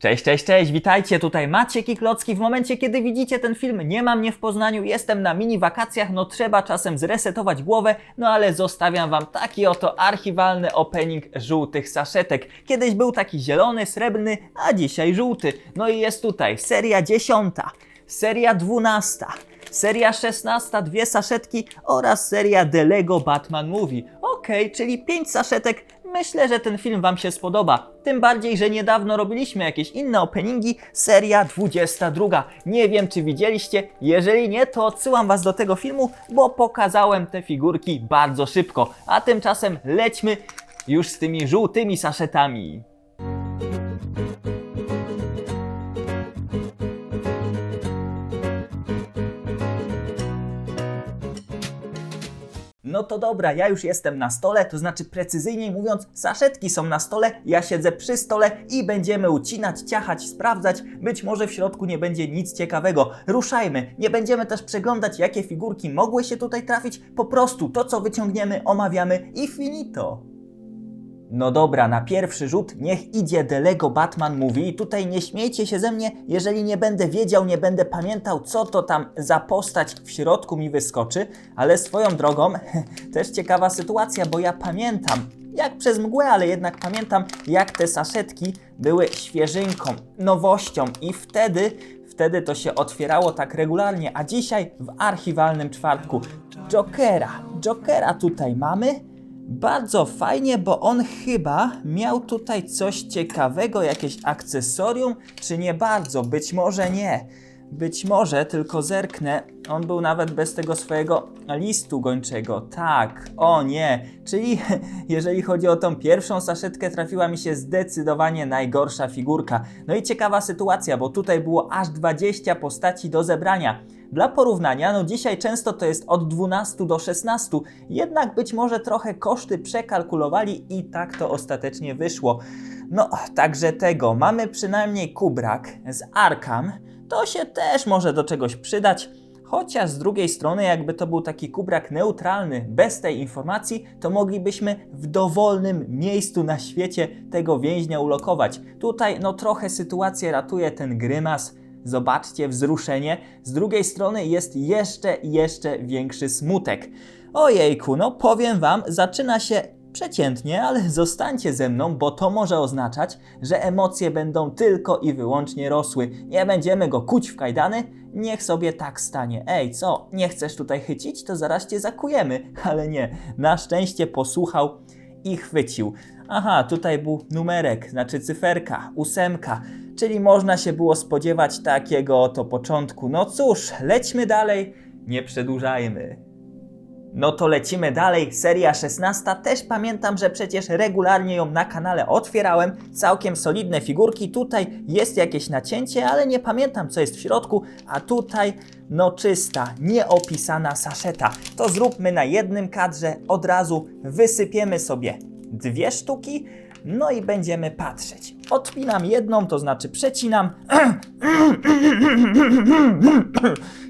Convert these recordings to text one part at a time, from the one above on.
Cześć, cześć, cześć, witajcie, tutaj Maciek i Klocki. W momencie, kiedy widzicie ten film, nie ma mnie w Poznaniu, jestem na mini wakacjach, no trzeba czasem zresetować głowę, no ale zostawiam wam taki oto archiwalny opening żółtych saszetek. Kiedyś był taki zielony, srebrny, a dzisiaj żółty. No i jest tutaj seria dziesiąta, seria dwunasta, seria szesnasta, dwie saszetki oraz seria The Lego Batman Movie. Okej, czyli pięć saszetek Myślę, że ten film Wam się spodoba. Tym bardziej, że niedawno robiliśmy jakieś inne openingi, seria 22. Nie wiem, czy widzieliście. Jeżeli nie, to odsyłam Was do tego filmu, bo pokazałem te figurki bardzo szybko. A tymczasem lećmy już z tymi żółtymi saszetami. No to dobra, ja już jestem na stole, to znaczy precyzyjniej mówiąc, saszetki są na stole, ja siedzę przy stole i będziemy ucinać, ciachać, sprawdzać. Być może w środku nie będzie nic ciekawego. Ruszajmy. Nie będziemy też przeglądać, jakie figurki mogły się tutaj trafić. Po prostu to, co wyciągniemy, omawiamy i finito. No dobra, na pierwszy rzut niech idzie The Lego Batman Movie. I tutaj nie śmiejcie się ze mnie, jeżeli nie będę wiedział, nie będę pamiętał, co to tam za postać w środku mi wyskoczy, ale swoją drogą też ciekawa sytuacja, bo ja pamiętam, jak przez mgłę, ale jednak pamiętam, jak te saszetki były świeżynką, nowością i wtedy, wtedy to się otwierało tak regularnie, a dzisiaj w archiwalnym czwartku Jokera, Jokera tutaj mamy. Bardzo fajnie, bo on chyba miał tutaj coś ciekawego, jakieś akcesorium, czy nie bardzo? Być może nie. Być może, tylko zerknę. On był nawet bez tego swojego listu gończego. Tak, o nie. Czyli jeżeli chodzi o tą pierwszą saszetkę, trafiła mi się zdecydowanie najgorsza figurka. No i ciekawa sytuacja, bo tutaj było aż 20 postaci do zebrania. Dla porównania, no dzisiaj często to jest od 12 do 16, jednak być może trochę koszty przekalkulowali i tak to ostatecznie wyszło. No, także tego. Mamy przynajmniej Kubrak z Arkham. To się też może do czegoś przydać. Chociaż z drugiej strony, jakby to był taki kubrak neutralny, bez tej informacji, to moglibyśmy w dowolnym miejscu na świecie tego więźnia ulokować. Tutaj, no trochę sytuację ratuje ten grymas. Zobaczcie wzruszenie. Z drugiej strony jest jeszcze, jeszcze większy smutek. Ojejku, no powiem wam, zaczyna się przeciętnie, ale zostańcie ze mną, bo to może oznaczać, że emocje będą tylko i wyłącznie rosły. Nie będziemy go kuć w kajdany, niech sobie tak stanie. Ej, co, nie chcesz tutaj chycić? To zaraz cię zakujemy. Ale nie, na szczęście posłuchał i chwycił. Aha, tutaj był numerek, znaczy cyferka, ósemka, czyli można się było spodziewać takiego oto początku. No cóż, lećmy dalej, nie przedłużajmy. No to lecimy dalej, seria 16. Też pamiętam, że przecież regularnie ją na kanale otwierałem. Całkiem solidne figurki. Tutaj jest jakieś nacięcie, ale nie pamiętam co jest w środku. A tutaj, no czysta, nieopisana saszeta. To zróbmy na jednym kadrze, od razu wysypiemy sobie dwie sztuki. No i będziemy patrzeć. Odpinam jedną, to znaczy przecinam.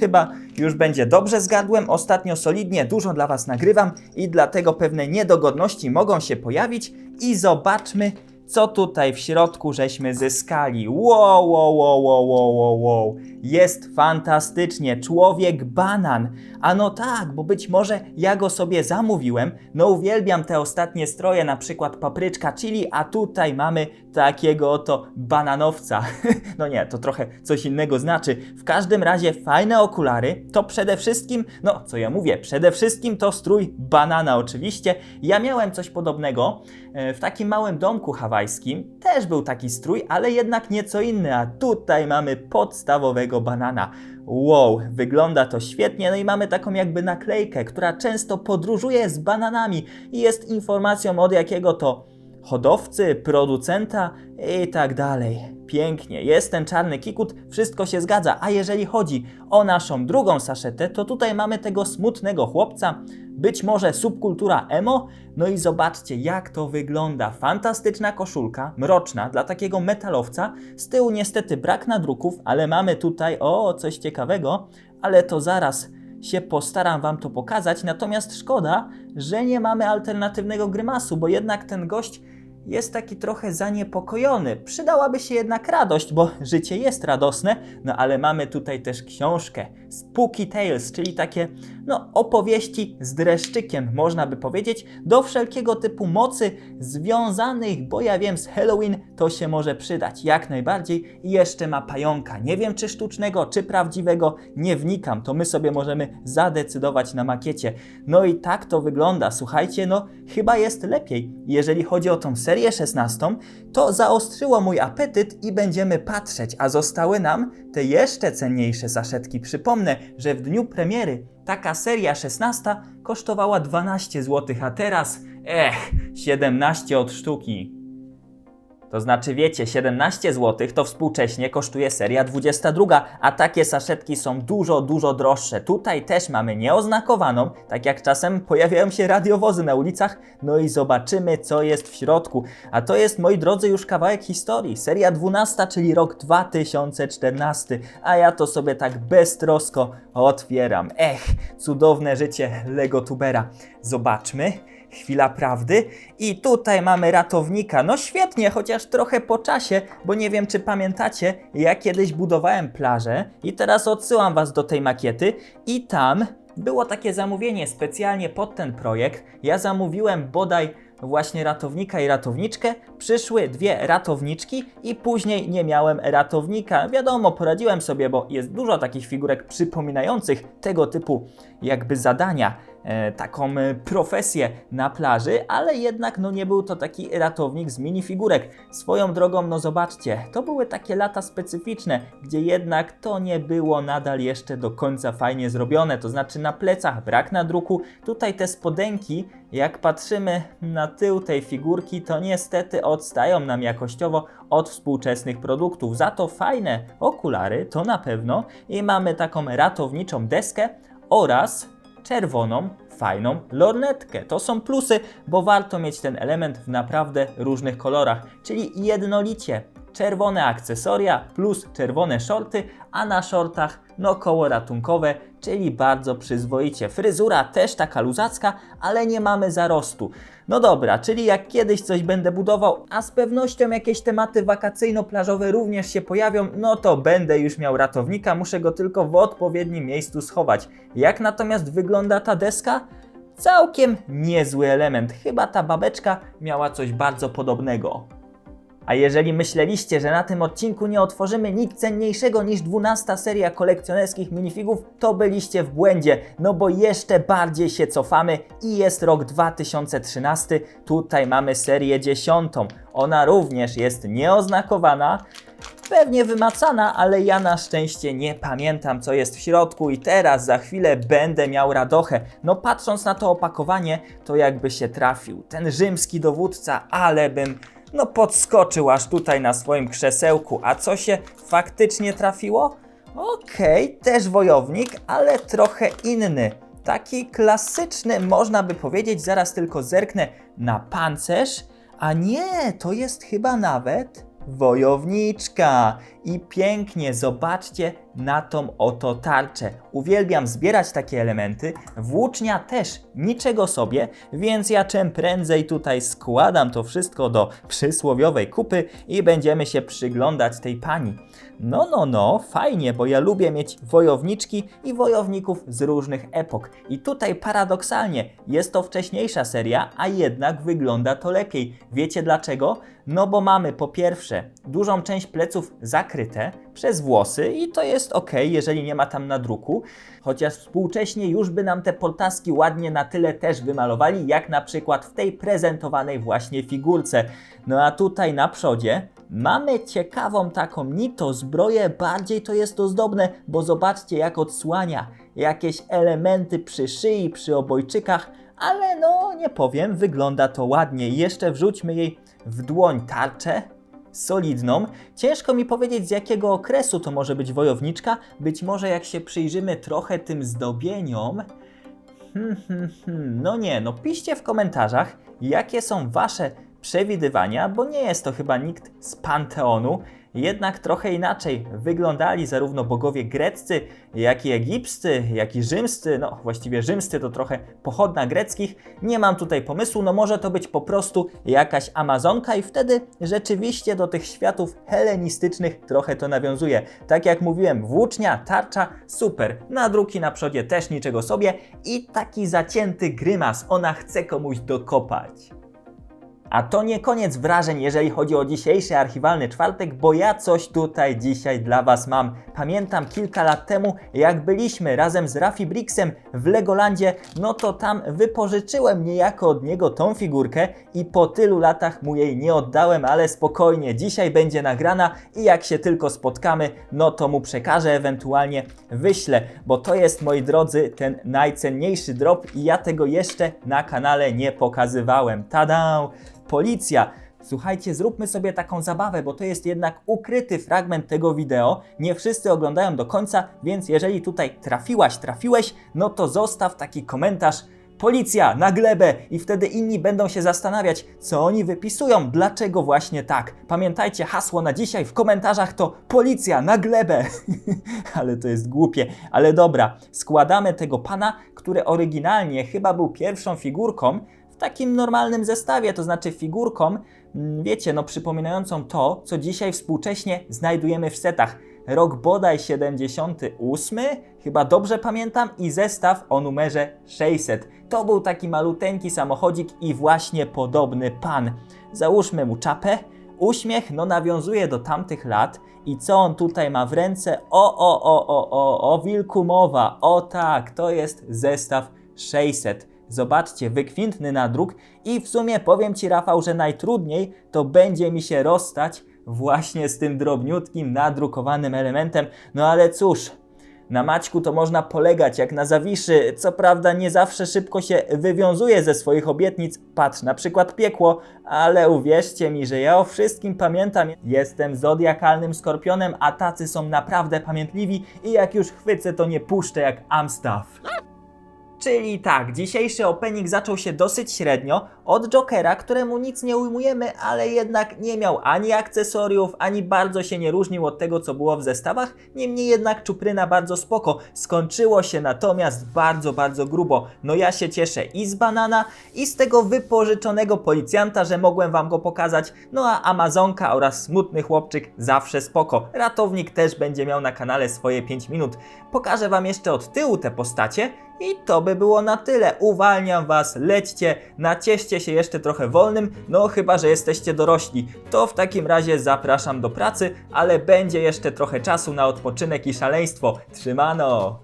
Chyba już będzie dobrze zgadłem. Ostatnio solidnie dużo dla Was nagrywam i dlatego pewne niedogodności mogą się pojawić. I zobaczmy, co tutaj w środku żeśmy zyskali. Wow, wow, wow, wow, wow, wow, wow. Jest fantastycznie. Człowiek banan. A no tak, bo być może ja go sobie zamówiłem. No uwielbiam te ostatnie stroje, na przykład papryczka chili, a tutaj mamy takiego oto bananowca. no nie, to trochę coś innego znaczy. W każdym razie fajne okulary. To przede wszystkim, no co ja mówię, przede wszystkim to strój banana oczywiście. Ja miałem coś podobnego e, w takim małym domku hawajskim. Też był taki strój, ale jednak nieco inny, a tutaj mamy podstawowego banana. Wow, wygląda to świetnie, no i mamy taką jakby naklejkę, która często podróżuje z bananami i jest informacją od jakiego to hodowcy, producenta i tak dalej. Pięknie, jest ten czarny kikut, wszystko się zgadza, a jeżeli chodzi o naszą drugą saszetę, to tutaj mamy tego smutnego chłopca, być może subkultura emo, no i zobaczcie jak to wygląda. Fantastyczna koszulka, mroczna, dla takiego metalowca. Z tyłu niestety brak nadruków, ale mamy tutaj, o, coś ciekawego, ale to zaraz się postaram Wam to pokazać. Natomiast szkoda, że nie mamy alternatywnego grymasu, bo jednak ten gość jest taki trochę zaniepokojony. Przydałaby się jednak radość, bo życie jest radosne, no ale mamy tutaj też książkę Spooky Tales, czyli takie no, opowieści z dreszczykiem, można by powiedzieć, do wszelkiego typu mocy związanych, bo ja wiem, z Halloween to się może przydać jak najbardziej. I jeszcze ma pająka. Nie wiem, czy sztucznego, czy prawdziwego, nie wnikam. To my sobie możemy zadecydować na makiecie. No i tak to wygląda. Słuchajcie, no chyba jest lepiej. Jeżeli chodzi o tą serię 16, to zaostrzyło mój apetyt i będziemy patrzeć, a zostały nam te jeszcze cenniejsze saszetki. Przypomnę, że w dniu premiery taka seria 16 kosztowała 12 zł, a teraz, ech, 17 od sztuki. To znaczy, wiecie, 17 zł to współcześnie kosztuje seria 22, a takie saszetki są dużo, dużo droższe. Tutaj też mamy nieoznakowaną, tak jak czasem pojawiają się radiowozy na ulicach, no i zobaczymy, co jest w środku. A to jest, moi drodzy, już kawałek historii. Seria 12, czyli rok 2014, a ja to sobie tak beztrosko otwieram. Ech, cudowne życie Lego Tubera. Zobaczmy. Chwila prawdy. I tutaj mamy ratownika. No świetnie, chociaż trochę po czasie, bo nie wiem, czy pamiętacie, ja kiedyś budowałem plażę i teraz odsyłam Was do tej makiety i tam było takie zamówienie specjalnie pod ten projekt. Ja zamówiłem bodaj właśnie ratownika i ratowniczkę. Przyszły dwie ratowniczki i później nie miałem ratownika. Wiadomo, poradziłem sobie, bo jest dużo takich figurek przypominających tego typu jakby zadania taką e, profesję na plaży, ale jednak no nie był to taki ratownik z minifigurek. Swoją drogą, no zobaczcie, to były takie lata specyficzne, gdzie jednak to nie było nadal jeszcze do końca fajnie zrobione, to znaczy na plecach brak nadruku, tutaj te spodenki, jak patrzymy na tył tej figurki, to niestety odstają nam jakościowo od współczesnych produktów. Za to fajne okulary, to na pewno, i mamy taką ratowniczą deskę oraz czerwoną, fajną lornetkę. To są plusy, bo warto mieć ten element w naprawdę różnych kolorach, czyli jednolicie czerwone akcesoria plus czerwone shorty, a na shortach no koło ratunkowe, czyli bardzo przyzwoicie. Fryzura też taka luzacka, ale nie mamy zarostu. No dobra, czyli jak kiedyś coś będę budował, a z pewnością jakieś tematy wakacyjno-plażowe również się pojawią, no to będę już miał ratownika, muszę go tylko w odpowiednim miejscu schować. Jak natomiast wygląda ta deska? Całkiem niezły element, chyba ta babeczka miała coś bardzo podobnego. A jeżeli myśleliście, że na tym odcinku nie otworzymy nic cenniejszego niż 12 seria kolekcjonerskich minifigów, to byliście w błędzie, no bo jeszcze bardziej się cofamy i jest rok 2013. Tutaj mamy serię 10. Ona również jest nieoznakowana, pewnie wymacana, ale ja na szczęście nie pamiętam co jest w środku i teraz za chwilę będę miał radochę. No patrząc na to opakowanie, to jakby się trafił. Ten rzymski dowódca, ale bym no podskoczył aż tutaj na swoim krzesełku. A co się faktycznie trafiło? Okej, też wojownik, ale trochę inny. Taki klasyczny, można by powiedzieć, zaraz tylko zerknę na pancerz. A nie, to jest chyba nawet wojowniczka. I pięknie, zobaczcie na tą oto tarczę. Uwielbiam zbierać takie elementy. Włócznia też niczego sobie, więc ja czym prędzej tutaj składam to wszystko do przysłowiowej kupy i będziemy się przyglądać tej pani. No, no, no, fajnie, bo ja lubię mieć wojowniczki i wojowników z różnych epok. I tutaj paradoksalnie jest to wcześniejsza seria, a jednak wygląda to lepiej. Wiecie dlaczego? No bo mamy po pierwsze dużą część pleców zakryte przez włosy i to jest ok, jeżeli nie ma tam nadruku, chociaż współcześnie już by nam te portaski ładnie na tyle też wymalowali, jak na przykład w tej prezentowanej właśnie figurce. No a tutaj na przodzie Mamy ciekawą taką nito zbroję, bardziej to jest ozdobne, bo zobaczcie jak odsłania jakieś elementy przy szyi, przy obojczykach, ale no nie powiem, wygląda to ładnie. Jeszcze wrzućmy jej w dłoń tarczę, solidną. Ciężko mi powiedzieć z jakiego okresu to może być wojowniczka, być może jak się przyjrzymy trochę tym zdobieniom, Hmm, hmm, hmm. No nie, no piszcie w komentarzach, jakie są Wasze przewidywania, bo nie jest to chyba nikt z Panteonu. Jednak trochę inaczej wyglądali zarówno bogowie greccy, jak i egipscy, jak i rzymscy. No, właściwie rzymscy to trochę pochodna greckich. Nie mam tutaj pomysłu, no może to być po prostu jakaś Amazonka i wtedy rzeczywiście do tych światów helenistycznych trochę to nawiązuje. Tak jak mówiłem, włócznia, tarcza, super. Nadruki na przodzie też niczego sobie i taki zacięty grymas. Ona chce komuś dokopać. A to nie koniec wrażeń, jeżeli chodzi o dzisiejszy archiwalny czwartek, bo ja coś tutaj dzisiaj dla Was mam. Pamiętam kilka lat temu, jak byliśmy razem z Rafi Brixem w Legolandzie, no to tam wypożyczyłem niejako od niego tą figurkę i po tylu latach mu jej nie oddałem, ale spokojnie, dzisiaj będzie nagrana i jak się tylko spotkamy, no to mu przekażę, ewentualnie wyślę, bo to jest, moi drodzy, ten najcenniejszy drop i ja tego jeszcze na kanale nie pokazywałem. Tada! Policja! Słuchajcie, zróbmy sobie taką zabawę, bo to jest jednak ukryty fragment tego wideo. Nie wszyscy oglądają do końca, więc jeżeli tutaj trafiłaś, trafiłeś, no to zostaw taki komentarz. Policja, na glebę! I wtedy inni będą się zastanawiać, co oni wypisują, dlaczego właśnie tak. Pamiętajcie, hasło na dzisiaj w komentarzach to Policja, na glebę! Ale to jest głupie. Ale dobra, składamy tego pana, który oryginalnie chyba był pierwszą figurką, w takim normalnym zestawie, to znaczy figurką, mm, wiecie, no przypominającą to, co dzisiaj współcześnie znajdujemy w setach. Rok bodaj 78, chyba dobrze pamiętam, i zestaw o numerze 600. To był taki maluteńki samochodzik i właśnie podobny pan. Załóżmy mu czapę, uśmiech, no nawiązuje do tamtych lat. I co on tutaj ma w ręce? O, o, o, o, o, o wilku mowa. O tak, to jest zestaw 600. Zobaczcie, wykwintny nadruk i w sumie powiem Ci Rafał, że najtrudniej to będzie mi się rozstać właśnie z tym drobniutkim nadrukowanym elementem. No ale cóż, na Maćku to można polegać jak na Zawiszy. Co prawda nie zawsze szybko się wywiązuje ze swoich obietnic. Patrz, na przykład piekło. Ale uwierzcie mi, że ja o wszystkim pamiętam. Jestem zodiakalnym skorpionem, a tacy są naprawdę pamiętliwi i jak już chwycę, to nie puszczę jak Amstaff. Czyli tak, dzisiejszy opening zaczął się dosyć średnio od Jokera, któremu nic nie ujmujemy, ale jednak nie miał ani akcesoriów, ani bardzo się nie różnił od tego, co było w zestawach. Niemniej jednak czupryna bardzo spoko. Skończyło się natomiast bardzo, bardzo grubo. No ja się cieszę i z banana, i z tego wypożyczonego policjanta, że mogłem wam go pokazać. No a Amazonka oraz smutny chłopczyk zawsze spoko. Ratownik też będzie miał na kanale swoje 5 minut. Pokażę wam jeszcze od tyłu te postacie. I to by było na tyle. Uwalniam was, lećcie, nacieście się jeszcze trochę wolnym, no chyba, że jesteście dorośli. To w takim razie zapraszam do pracy, ale będzie jeszcze trochę czasu na odpoczynek i szaleństwo. Trzymano!